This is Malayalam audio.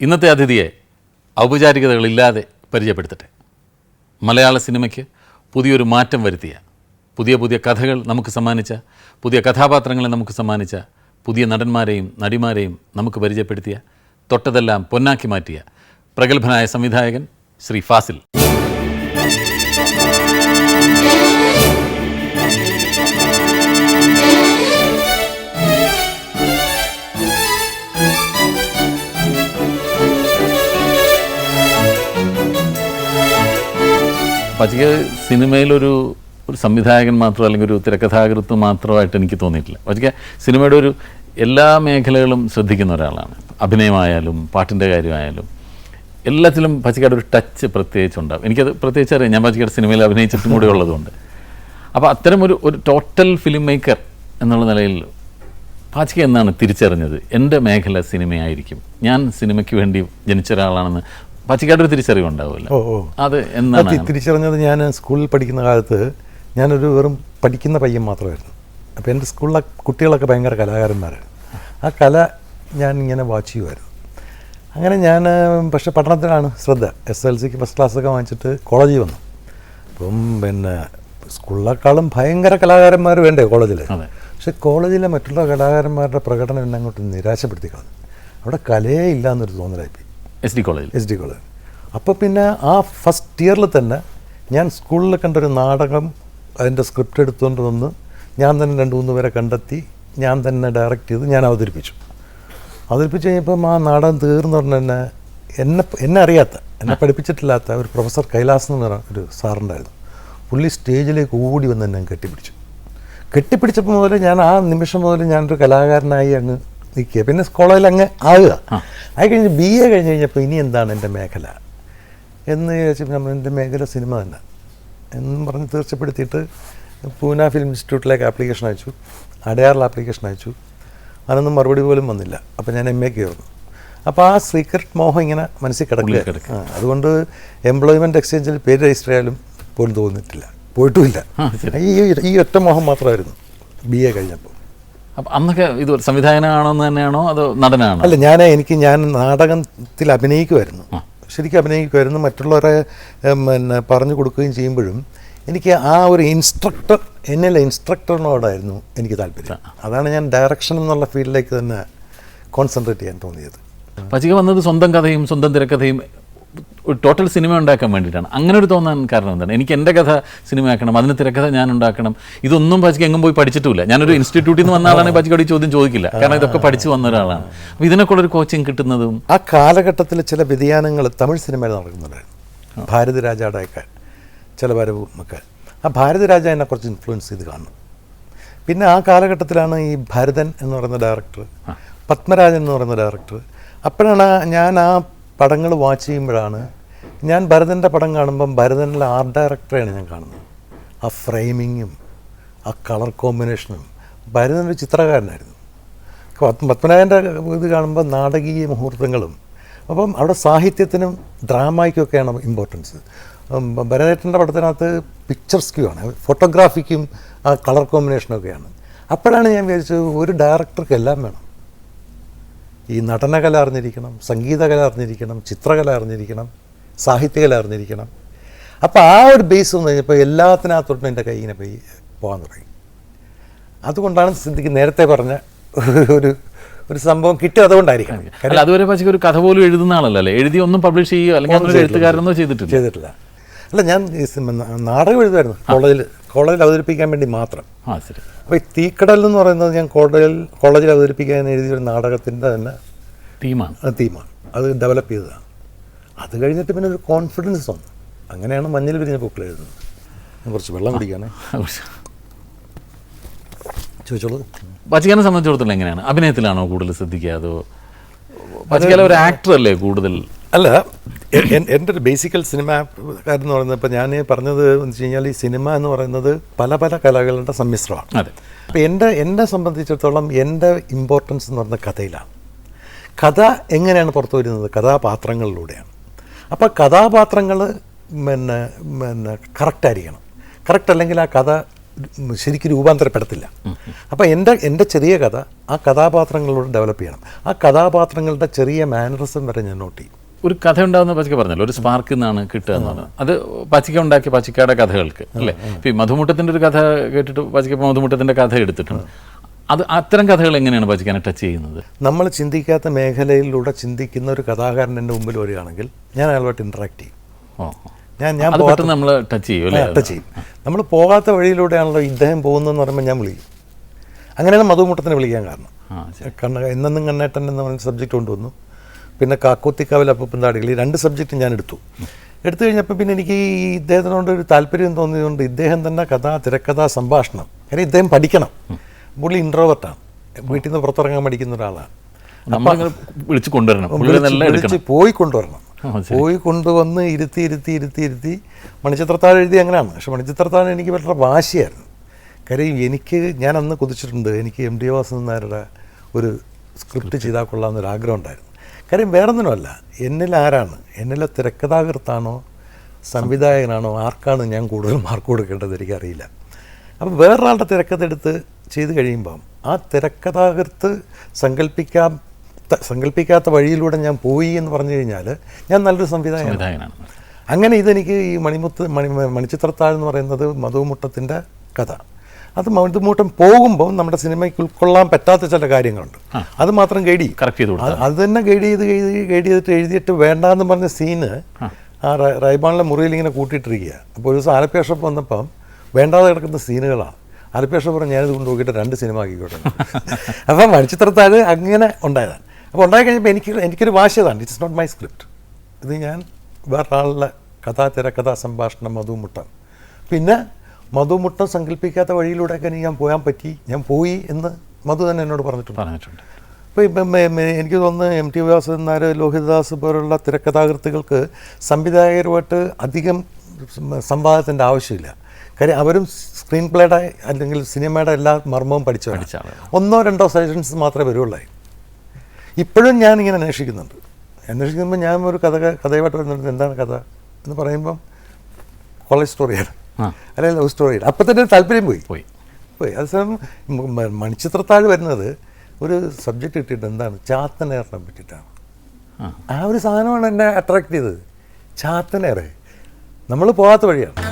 ഇന്നത്തെ അതിഥിയെ ഔപചാരികതകളില്ലാതെ പരിചയപ്പെടുത്തട്ടെ. മലയാള സിനിമയ്ക്ക് പുതിയൊരു മാറ്റം വരുത്തിയ പുതിയ പുതിയ കഥകൾ നമുക്ക് സമ്മാനിച്ച പുതിയ കഥാപാത്രങ്ങളെ നമുക്ക് സമ്മാനിച്ച പുതിയ നടന്മാരെയും നടിമാരെയും നമുക്ക് പരിചയപ്പെടുത്തിയ തൊട്ടതെല്ലാം പൊന്നാക്കി മാറ്റിയ പ്രഗത്ഭനായ സംവിധായകൻ ശ്രീ ഫാസിൽ. പച്ചിക സിനിമയിലൊരു ഒരു സംവിധായകൻ മാത്രം അല്ലെങ്കിൽ ഒരു തിരക്കഥാകൃത്ത് മാത്രമായിട്ട് എനിക്ക് തോന്നിയിട്ടില്ല. പച്ചിക സിനിമയുടെ ഒരു എല്ലാ മേഖലകളും ശ്രദ്ധിക്കുന്ന ഒരാളാണ്. അഭിനയമായാലും പാട്ടിന്റെ കാര്യമായാലും എല്ലാത്തിലും പച്ചിക്കയുടെ ഒരു ടച്ച് പ്രത്യേകിച്ച് ഉണ്ടാവും എനിക്കത് പ്രത്യേകിച്ച് അറിയാം. ഞാൻ പച്ചിക്കയുടെ സിനിമയിൽ അഭിനയിച്ചിട്ടും കൂടെ ഉള്ളതുകൊണ്ട്. അപ്പോൾ അത്തരം ഒരു ഒരു ടോട്ടൽ ഫിലിം മേക്കർ എന്നുള്ള നിലയിൽ പാച്ചിക എന്നാണ് തിരിച്ചറിഞ്ഞത്. എന്റെ മേഖല സിനിമയായിരിക്കും. ഞാൻ സിനിമയ്ക്ക് വേണ്ടി ജനിച്ച ഒരാളാണെന്ന് പാച്ചിക്കയുടെ ഒരു തിരിച്ചറിവ് ഉണ്ടാവില്ല അത് എന്നാണ് തിരിച്ചറിഞ്ഞത് ഞാൻ സ്കൂളിൽ പഠിക്കുന്ന കാലത്ത് ഞാനൊരു വെറും പഠിക്കുന്ന പയ്യൻ മാത്രമായിരുന്നു. അപ്പോൾ എന്റെ സ്കൂളിലെ കുട്ടികളൊക്കെ ഭയങ്കര കലാകാരന്മാരാണ്. ആ കല ഞാൻ ഇങ്ങനെ വാച്ച് ചെയ്യുമായിരുന്നു. അങ്ങനെ ഞാൻ പക്ഷേ പഠനത്തിലാണ് ശ്രദ്ധ. എസ് എൽ സിക്ക് ഫസ്റ്റ് ക്ലാസ്സൊക്കെ വാങ്ങിച്ചിട്ട് കോളേജിൽ വന്നു. അപ്പം പിന്നെ സ്കൂളിനേക്കാളും ഭയങ്കര കലാകാരന്മാർ വേണ്ടേ കോളേജിൽ. പക്ഷെ കോളേജിലെ മറ്റുള്ള കലാകാരന്മാരുടെ പ്രകടനം എന്നെ അങ്ങോട്ട് നിരാശപ്പെടുത്തി കളഞ്ഞു. അവിടെ കലയേ ഇല്ല എന്നൊരു തോന്നലായിപ്പോയി എസ് ഡി കോളേജിൽ. എസ് ഡി കോളേജ് അപ്പോൾ പിന്നെ ആ ഫസ്റ്റ് ഇയറിൽ തന്നെ ഞാൻ സ്കൂളിൽ കണ്ടൊരു നാടകം അതിന്റെ സ്ക്രിപ്റ്റ് എടുത്തുകൊണ്ട് വന്ന് ഞാൻ തന്നെ രണ്ട് മൂന്ന് പേരെ കണ്ടെത്തി ഞാൻ തന്നെ ഡയറക്റ്റ് ചെയ്ത് ഞാൻ അവതരിപ്പിച്ചു. അവതരിപ്പിച്ച് കഴിഞ്ഞപ്പം ആ നാടകം തീർന്നു പറഞ്ഞ തന്നെ എന്നെ എന്നെ അറിയാത്ത എന്നെ പഠിപ്പിച്ചിട്ടില്ലാത്ത ഒരു പ്രൊഫസർ കൈലാസ് എന്ന് പറഞ്ഞ ഒരു സാറുണ്ടായിരുന്നു. പുള്ളി സ്റ്റേജിലേക്ക് ഓടി വന്ന് എന്നെ കെട്ടിപ്പിടിച്ചു. കെട്ടിപ്പിടിച്ചപ്പോൾ മുതൽ ഞാൻ ആ നിമിഷം മുതൽ ഞാനൊരു കലാകാരനായി അങ്ങ് നിൽക്കുക. പിന്നെ കോളേജിൽ അങ്ങ് ആകുക. ആയി കഴിഞ്ഞ് ബി എ കഴിഞ്ഞ് കഴിഞ്ഞപ്പോൾ ഇനി എന്താണ് എന്റെ മേഖല? എന്ന് ചോദിച്ചപ്പോൾ നമ്മൾ എന്റെ മേഖല സിനിമ തന്നെ. എന്ന് പറഞ്ഞ് തീർച്ചപ്പെടുത്തിയിട്ട് പൂന ഫിലിം ഇൻസ്റ്റിറ്റ്യൂട്ടിലേക്ക് ആപ്ലിക്കേഷൻ അയച്ചു. അടയാറിൽ ആപ്ലിക്കേഷൻ അയച്ചു. അതിനൊന്നും മറുപടി പോലും വന്നില്ല. അപ്പോൾ ഞാൻ എം എ കയറുന്നു അപ്പോൾ ആ സീക്രട്ട് മോഹം ഇങ്ങനെ മനസ്സിൽ കിടക്കുക. അതുകൊണ്ട് എംപ്ലോയ്മെന്റ് എക്സ്ചേഞ്ചിൽ പേര് രജിസ്റ്റർ ആയാലും പോലും തോന്നിയിട്ടില്ല. പോയിട്ടുമില്ല. ഈ ഈ ഒറ്റ മോഹം മാത്രമായിരുന്നു. ബി എ കഴിഞ്ഞപ്പോൾ. അപ്പം അന്നൊക്കെ ഇത് സംവിധായകനാണോ എന്ന് തന്നെയാണോ അതോ നടനാണോ? അല്ല ഞാൻ എനിക്ക് ഞാൻ നാടകത്തിൽ അഭിനയിക്കുമായിരുന്നു ശരിക്കും അഭിനയിക്കുമായിരുന്നു മറ്റുള്ളവരെ പിന്നെ പറഞ്ഞു കൊടുക്കുകയും ചെയ്യുമ്പോഴും എനിക്ക് ആ ഒരു ഇൻസ്ട്രക്ടർ എന്നിലെ ഇൻസ്ട്രക്ടറിനോടായിരുന്നു എനിക്ക് താല്പര്യം. അതാണ് ഞാൻ ഡയറക്ഷൻ എന്നുള്ള ഫീൽഡിലേക്ക് തന്നെ കോൺസെൻട്രേറ്റ് ചെയ്യാൻ തോന്നിയത്. പച്ചിക വന്നത് സ്വന്തം കഥയും സ്വന്തം തിരക്കഥയും ടോട്ടൽ സിനിമ ഉണ്ടാക്കാൻ വേണ്ടിയിട്ടാണ്. അങ്ങനെ ഒരു തോന്നാൻ കാരണം എന്താണ്? എനിക്ക് എന്റെ കഥ സിനിമയാക്കണം അതിന് തിരക്കഥ ഞാൻ ഉണ്ടാക്കണം ഇതൊന്നും പച്ചിക്ക് എങ്ങും പോയി പഠിച്ചിട്ടില്ല ഞാനൊരു ഇൻസ്റ്റിറ്റ്യൂട്ടിൽ നിന്ന് വന്ന ആളാണ് പച്ചിക്കോട് ചോദ്യം ചോദിക്കില്ല. കാരണം ഇതൊക്കെ പഠിച്ചു വന്ന ഒരാളാണ്. അപ്പോൾ ഇതിനൊക്കെ ഒരു കോച്ചിങ് കിട്ടുന്നതും ആ കാലഘട്ടത്തിൽ ചില വ്യതിയാനങ്ങൾ തമിഴ് സിനിമയിൽ നടക്കുന്നുണ്ടായിരുന്നു. ഭാരതരാജയുടെയൊക്കെ ചില വരവും ഒക്കെ ആ ഭാരതരാജ എന്നെ കുറച്ച് ഇൻഫ്ലുവൻസ് ചെയ്ത് കാണുന്നു പിന്നെ ആ കാലഘട്ടത്തിലാണ് ഈ ഭരതൻ എന്ന് പറയുന്ന ഡയറക്ടർ പത്മരാജൻ എന്ന് പറയുന്ന ഡയറക്ടർ അപ്പോഴാണ് ഞാൻ ആ പടങ്ങൾ വാച്ച് ചെയ്യുമ്പോഴാണ് ഞാൻ ഭരതന്റെ പടം കാണുമ്പം ഭരതനിലെ ആർട്ട് ഡയറക്ടറെയാണ് ഞാൻ കാണുന്നത്. ആ ഫ്രെയിമിങ്ങും ആ കളർ കോമ്പിനേഷനും ഭരതൻ ഒരു ചിത്രകാരനായിരുന്നു. പത്മ- പത്മനാഭന്റെ ഇത് കാണുമ്പോൾ നാടകീയ മുഹൂർത്തങ്ങളും അപ്പം അവിടെ സാഹിത്യത്തിനും ഡ്രാമയ്ക്കൊക്കെയാണ് ഇമ്പോർട്ടൻസ് ഭരതേട്ടന്റെ പടത്തിനകത്ത് പിക്ചർസ്ക്യൂ ആണ് ഫോട്ടോഗ്രാഫിക്കും ആ കളർ കോമ്പിനേഷനൊക്കെയാണ് അപ്പോഴാണ് ഞാൻ വിചാരിച്ചത് ഒരു ഡയറക്ടർക്ക് എല്ലാം വേണം. ഈ നടനകല അറിഞ്ഞിരിക്കണം സംഗീതകല അറിഞ്ഞിരിക്കണം ചിത്രകല അറിഞ്ഞിരിക്കണം. സാഹിത്യകല അറിഞ്ഞിരിക്കണം അപ്പോൾ ആ ഒരു ബേസ് വന്നു കഴിഞ്ഞപ്പോൾ എല്ലാത്തിനകത്തോട്ടും എന്റെ കൈ ഇങ്ങനെ പോയി പോകാൻ തുടങ്ങി. അതുകൊണ്ടാണ് സിദ്ധിക്ക് നേരത്തെ പറഞ്ഞ ഒരു ഒരു സംഭവം കിട്ടിയത് അതുകൊണ്ടായിരിക്കണം. അല്ല അതുവരെ പക്ഷേ ഒരു കഥ പോലും എഴുതുന്ന ആളല്ല അല്ലേ എഴുതി ഒന്നും പബ്ലിഷ് ചെയ്യുക അല്ലെങ്കിൽ അങ്ങനെ ഒരു എഴുത്തുകാരനോ ചെയ്തിട്ടില്ല. ചെയ്തിട്ടില്ല. അല്ല ഞാൻ നാടകം എഴുതുമായിരുന്നു. കോളേജിൽ കോളേജിൽ അവതരിപ്പിക്കാൻ വേണ്ടി മാത്രം. ആ ശരി. അപ്പോൾ ഈ തീക്കടൽ എന്ന് പറയുന്നത് ഞാൻ കോളേജിൽ കോളേജിൽ അവതരിപ്പിക്കാൻ എഴുതിയ ഒരു നാടകത്തിന്റെ തന്നെ തീമാണ്. തീമാണ്. അത് ഡെവലപ്പ് ചെയ്തതാണ്. അത് കഴിഞ്ഞിട്ട് പിന്നെ ഒരു കോൺഫിഡൻസ് വന്നു. അങ്ങനെയാണ് മഞ്ഞിൽ വിരിഞ്ഞ പൂക്കൾ എഴുതുന്നത്. ഞാൻ കുറച്ച് വെള്ളം കുടിക്കാനേ. ചോദിച്ചോളൂ. പച്ചക്കാലെ സംബന്ധിച്ചിടത്തോളം എങ്ങനെയാണ്? അഭിനയത്തിലാണോ കൂടുതൽ ശ്രദ്ധിക്കുക അതോ പച്ചക്കാല ഒരു ആക്ടർ അല്ലേ കൂടുതൽ? അല്ല എന്റെ ഒരു ബേസിക്കൽ സിനിമ കാര്യം എന്ന് പറയുന്നത് ഇപ്പം ഞാൻ പറഞ്ഞത് എന്ന് വെച്ച് കഴിഞ്ഞാൽ ഈ സിനിമ എന്ന് പറയുന്നത് പല പല കലകളുടെ സമ്മിശ്രമാണ്. അതെ. അപ്പോൾ എന്റെ എന്നെ സംബന്ധിച്ചിടത്തോളം എന്റെ ഇമ്പോർട്ടൻസ് എന്ന് പറയുന്നത് കഥയിലാണ്. കഥ എങ്ങനെയാണ് പുറത്തു വരുന്നത്? കഥാപാത്രങ്ങളിലൂടെയാണ്. അപ്പോൾ കഥാപാത്രങ്ങൾ പിന്നെ പിന്നെ കറക്റ്റായിരിക്കണം കറക്റ്റ് അല്ലെങ്കിൽ ആ കഥ ശരിക്കും രൂപാന്തരപ്പെടത്തില്ല. അപ്പോൾ എന്റെ എന്റെ ചെറിയ കഥ ആ കഥാപാത്രങ്ങളോട് ഡെവലപ്പ് ചെയ്യണം. ആ കഥാപാത്രങ്ങളുടെ ചെറിയ മാനറിസം വരെ ഞാൻ നോട്ട് ചെയ്യും. ഒരു കഥ ഉണ്ടാകുന്ന പച്ചക്ക പറഞ്ഞല്ലോ ഒരു സ്പാർക്ക് എന്നാണ് കിട്ടുക എന്ന് പറഞ്ഞത് അത് പച്ചക്ക ഉണ്ടാക്കിയ പച്ചക്കയുടെ കഥകൾക്ക് അല്ലേ? ഇപ്പം ഈ മധുമുട്ടത്തിന്റെ ഒരു കഥ കേട്ടിട്ട് പച്ചക്ക മധുമുട്ടത്തിന്റെ കഥ എടുത്തിട്ടുണ്ട്. അത് അത്തരം കഥകൾ എങ്ങനെയാണ് ഭജിക്കാനെ ടച്ച് ചെയ്യുന്നത്? നമ്മൾ ചിന്തിക്കാത്ത മേഖലയിലൂടെ ചിന്തിക്കുന്ന ഒരു കഥാകാരൻ എന്റെ മുമ്പിൽ വരികയാണെങ്കിൽ ഞാൻ അയാളുമായിട്ട് ഇൻട്രാക്ട് ചെയ്യും. ഞാൻ ഞാൻ നമ്മൾ ടച്ച് ചെയ്യും ടച്ച് ചെയ്യും. നമ്മൾ പോകാത്ത വഴിയിലൂടെയാണല്ലോ ഇദ്ദേഹം പോകുന്നതെന്ന് പറയുമ്പോൾ ഞാൻ വിളിക്കും. അങ്ങനെയാണ് മധുമുട്ടത്തിനെ വിളിക്കാൻ കാരണം. കണ്ണ എന്നെന്നും കണ്ണേട്ടൻ എന്ന് പറഞ്ഞ സബ്ജക്റ്റ് കൊണ്ടുവന്നു പിന്നെ കാക്കോത്തിക്കാവിൽ അപ്പം താടികൾ ഈ രണ്ട് സബ്ജക്റ്റും ഞാൻ എടുത്തു. എടുത്തു കഴിഞ്ഞപ്പോൾ പിന്നെ എനിക്ക് ഈ ഇദ്ദേഹത്തിനോട് ഒരു താല്പര്യം തോന്നിയതുകൊണ്ട് ഇദ്ദേഹം തന്നെ കഥ തിരക്കഥ സംഭാഷണം. കാര്യം ഇദ്ദേഹം പഠിക്കണം. പുള്ളി ഇൻട്രോവർട്ടാണ് വീട്ടിൽ നിന്ന് പുറത്തിറങ്ങാൻ പഠിക്കുന്ന ഒരാളാണ്. വിളിച്ച് കൊണ്ടുവരണം. വിളിച്ച് പോയി കൊണ്ടുവരണം. പോയി കൊണ്ടുവന്ന് ഇരുത്തി ഇരുത്തി ഇരുത്തി ഇരുത്തി. മണിച്ചിത്രത്താഴ് എഴുതി അങ്ങനെയാണ്. പക്ഷെ മണിച്ചിത്രത്താഴ് എനിക്ക് വളരെ വാശിയായിരുന്നു. കാര്യം എനിക്ക് ഞാൻ അന്ന് കുതിച്ചിട്ടുണ്ട്. എനിക്ക് എം ഡി വാസൻ നായരുടെ ഒരു സ്ക്രിപ്റ്റ് ചെയ്താൽ കൊള്ളാമെന്നൊരു ആഗ്രഹം ഉണ്ടായിരുന്നു. കാര്യം വേറൊന്നിനുമല്ല. എന്നിൽ ആരാണ്? എന്നിലെ തിരക്കഥാകൃത്താണോ? സംവിധായകനാണോ? ആർക്കാണ് ഞാൻ കൂടുതൽ മാർക്ക് കൊടുക്കേണ്ടത് എനിക്കറിയില്ല. അപ്പോൾ വേറൊരാളുടെ തിരക്കഥ എടുത്ത് ചെയ്ത് കഴിയുമ്പം ആ തിരക്കഥാകൃത്ത് സങ്കല്പിക്കാൻ സങ്കല്പിക്കാത്ത വഴിയിലൂടെ ഞാൻ പോയി എന്ന് പറഞ്ഞു കഴിഞ്ഞാൽ ഞാൻ നല്ലൊരു സംവിധായകനാണ്. അങ്ങനെ ഇതെനിക്ക് ഈ മണിമുത്ത് മണി മണിച്ചിത്രത്താഴ് എന്ന് പറയുന്നത് മധുമുട്ടത്തിന്റെ കഥ. അത് മധുമൂട്ടം പോകുമ്പോൾ നമ്മുടെ സിനിമയ്ക്ക് ഉൾക്കൊള്ളാൻ പറ്റാത്ത ചില കാര്യങ്ങളുണ്ട്. അത് മാത്രം ഗൈഡ് ചെയ്യും. അത് തന്നെ ഗൈഡ് ചെയ്ത് എഴുതി ഗൈഡ് ചെയ്തിട്ട് എഴുതിയിട്ട് വേണ്ടാന്ന് പറഞ്ഞ സീന് ആ. റൈബാണിലെ മുറിയിൽ ഇങ്ങനെ കൂട്ടിയിട്ടിരിക്കുക അപ്പോൾ ഒരു ദിവസം ആലപ്പേഷപ്പ് വന്നപ്പം വേണ്ടാതെ കിടക്കുന്ന സീനുകളാണ്. ഷോപ്പ് പറഞ്ഞു ഞാനിത് കൊണ്ട് നോക്കിയിട്ട് രണ്ട് സിനിമ ആക്കിക്കോട്ടെ. അപ്പം മണിച്ചിത്രത്താഴ് അങ്ങനെ ഉണ്ടായതാണ്. അപ്പോൾ ഉണ്ടായി കഴിഞ്ഞപ്പോൾ എനിക്ക് എനിക്കൊരു വാശിയതാണ് ഇറ്റ്സ് നോട്ട് മൈ സ്ക്രിപ്റ്റ് ഇത് ഞാൻ വേറൊരാളുടെ കഥാ തിരക്കഥാ സംഭാഷണം മധുമുട്ടം പിന്നെ മധുമുട്ടം സങ്കല്പിക്കാത്ത വഴിയിലൂടെയൊക്കെ എനിക്ക് ഞാൻ പോകാൻ പറ്റി. ഞാൻ പോയി എന്ന് മധു തന്നെ എന്നോട് പറഞ്ഞിട്ടുണ്ട്. പറഞ്ഞിട്ടുണ്ട്. അപ്പോൾ ഇപ്പം എനിക്ക് തോന്നുന്നു എം ടി വാസൻ നായർ ലോഹിതദാസ് പോലുള്ള തിരക്കഥാകൃത്തുകൾക്ക് സംവിധായകരുമായിട്ട് അധികം സംവാദത്തിന്റെ ആവശ്യമില്ല. കാര്യം അവരും സ്ക്രീൻ പ്ലേയുടെ അല്ലെങ്കിൽ സിനിമയുടെ എല്ലാ മർമ്മവും പഠിച്ചു ഒന്നോ രണ്ടോ സജഷൻസ് മാത്രമേ വരുള്ളൂ ഇപ്പോഴും ഞാൻ ഇങ്ങനെ അന്വേഷിക്കുന്നുണ്ട്. അന്വേഷിക്കുമ്പോൾ ഞാൻ ഒരു കഥ കഥയുമായിട്ട് വരുന്നുണ്ട്. എന്താണ് കഥ എന്ന് പറയുമ്പം കോളേജ് സ്റ്റോറിയാണ്. അല്ലെങ്കിൽ ലവ് സ്റ്റോറിയാണ്. അപ്പം തന്നെ താല്പര്യം പോയി. പോയി. പോയി. അതേസമയം മണിച്ചിത്രത്താഴ് വരുന്നത് ഒരു സബ്ജക്റ്റ് കിട്ടിയിട്ട് എന്താണ്? ചാത്തനേറിനെ പറ്റിയിട്ടാണ്. ആ. ഒരു സാധനമാണ് എന്നെ അട്രാക്ട് ചെയ്തത്. ചാത്തനേറെ. നമ്മൾ പോകാത്ത വഴിയാണ്.